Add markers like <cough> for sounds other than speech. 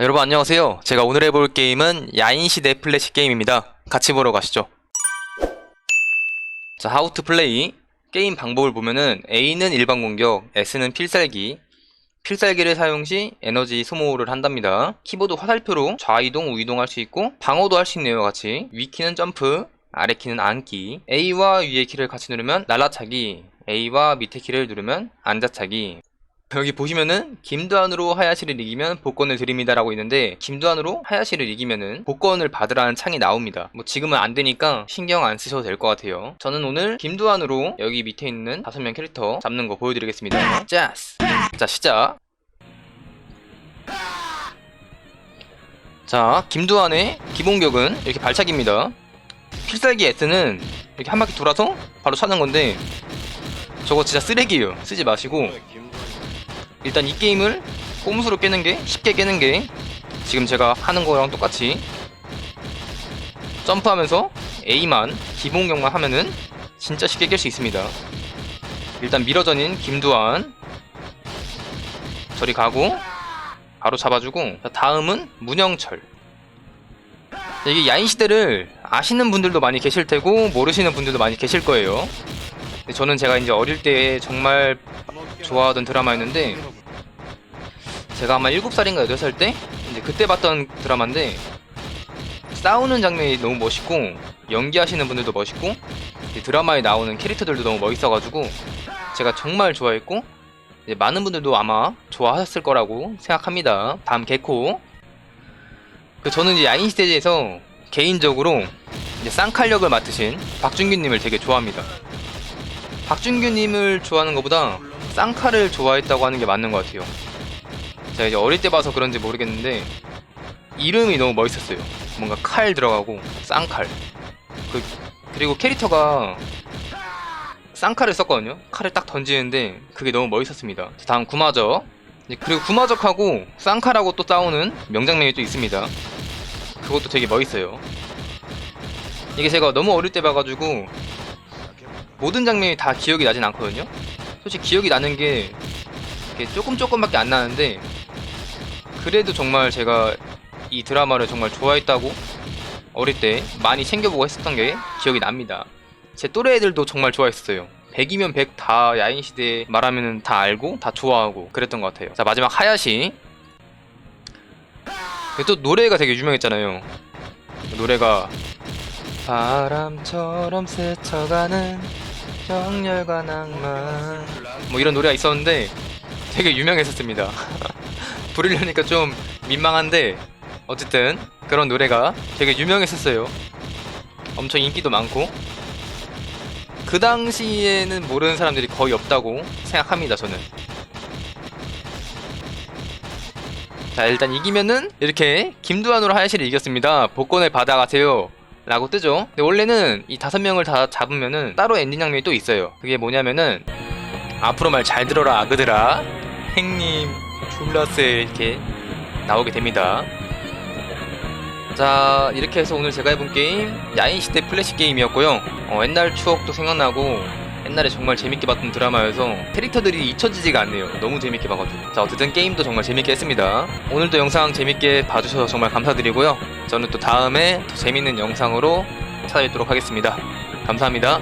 여러분 안녕하세요. 제가 오늘 해볼 게임은 야인시대 플래시 게임입니다. 같이 보러 가시죠. 자, 하우 투 플레이. 게임 방법을 보면은 A는 일반 공격, S는 필살기. 필살기를 사용 시 에너지 소모를 한답니다. 키보드 화살표로 좌이동, 우이동 할 수 있고 방어도 할 수 있네요, 같이. 위키는 점프, 아래 키는 앉기. A와 위의 키를 같이 누르면 날라차기. A와 밑에 키를 누르면 앉아차기. 여기 보시면은 김두한으로 하야시를 이기면 복권을 드립니다라고 있는데 김두한으로 하야시를 이기면은 복권을 받으라는 창이 나옵니다. 뭐 지금은 안 되니까 신경 안 쓰셔도 될 것 같아요. 저는 오늘 김두한으로 여기 밑에 있는 다섯 명 캐릭터 잡는 거 보여드리겠습니다. 짜스. 자 시작. 자 김두한의 기본격은 이렇게 발차기입니다. 필살기 S는 이렇게 한 바퀴 돌아서 바로 차는 건데 저거 진짜 쓰레기예요. 쓰지 마시고 일단 이 게임을 꼼수로 깨는 게 쉽게 깨는 게 지금 제가 하는 거랑 똑같이 점프하면서 A만 기본격만 하면은 진짜 쉽게 깰 수 있습니다. 일단 미러전인 김두한 저리 가고 바로 잡아주고 자, 다음은 문영철 이게 야인 시대를 아시는 분들도 많이 계실 테고 모르시는 분들도 많이 계실 거예요. 저는 제가 이제 어릴 때 정말 좋아하던 드라마였는데 제가 아마 7살인가 8살 때 이제 그때 봤던 드라마인데 싸우는 장면이 너무 멋있고 연기하시는 분들도 멋있고 드라마에 나오는 캐릭터들도 너무 멋있어가지고 제가 정말 좋아했고 많은 분들도 아마 좋아하셨을 거라고 생각합니다. 다음 개코 그 저는 이제 야인 시대에서 개인적으로 이제 쌍칼력을 맡으신 박준규님을 되게 좋아합니다. 박준규님을 좋아하는 것보다 쌍칼을 좋아했다고 하는 게 맞는 것 같아요. 제가 이제 어릴 때 봐서 그런지 모르겠는데 이름이 너무 멋있었어요. 뭔가 칼 들어가고 쌍칼. 그 그리고 캐릭터가 쌍칼을 썼거든요. 칼을 딱 던지는데 그게 너무 멋있었습니다. 다음 구마적. 이제 그리고 구마적하고 쌍칼하고 또 싸우는 명장면이 또 있습니다. 그것도 되게 멋있어요. 이게 제가 너무 어릴 때 봐가지고 모든 장면이 다 기억이 나진 않거든요. 솔직히 기억이 나는 게 조금 조금밖에 안 나는데 그래도 정말 제가 이 드라마를 정말 좋아했다고 어릴 때 많이 챙겨보고 했었던 게 기억이 납니다. 제 또래 애들도 정말 좋아했어요. 100이면 100 다 야인시대 말하면 다 알고 다 좋아하고 그랬던 것 같아요. 자 마지막 하야시 또 노래가 되게 유명했잖아요. 노래가 바람처럼 스쳐가는 정열과 낭만 뭐 이런 노래가 있었는데 되게 유명했었습니다. <laughs> 부르려니까 좀 민망한데 어쨌든 그런 노래가 되게 유명했었어요. 엄청 인기도 많고 그 당시에는 모르는 사람들이 거의 없다고 생각합니다. 저는. 자 일단 이기면은 이렇게 김두한으로 하야시를 이겼습니다. 복권을 받아가세요. 라고 뜨죠. 근데 원래는 이 다섯 명을 다 잡으면은 따로 엔딩 장면이 또 있어요. 그게 뭐냐면은 앞으로 말 잘 들어라 아그들아 행님 줄라스 이렇게 나오게 됩니다. 자 이렇게 해서 오늘 제가 해본 게임 야인시대 플래시 게임이었고요. 어, 옛날 추억도 생각나고 옛날에 정말 재밌게 봤던 드라마여서 캐릭터들이 잊혀지지가 않네요. 너무 재밌게 봐가지고. 자 어쨌든 게임도 정말 재밌게 했습니다. 오늘도 영상 재밌게 봐주셔서 정말 감사드리고요. 저는 또 다음에 더 재밌는 영상으로 찾아뵙도록 하겠습니다. 감사합니다.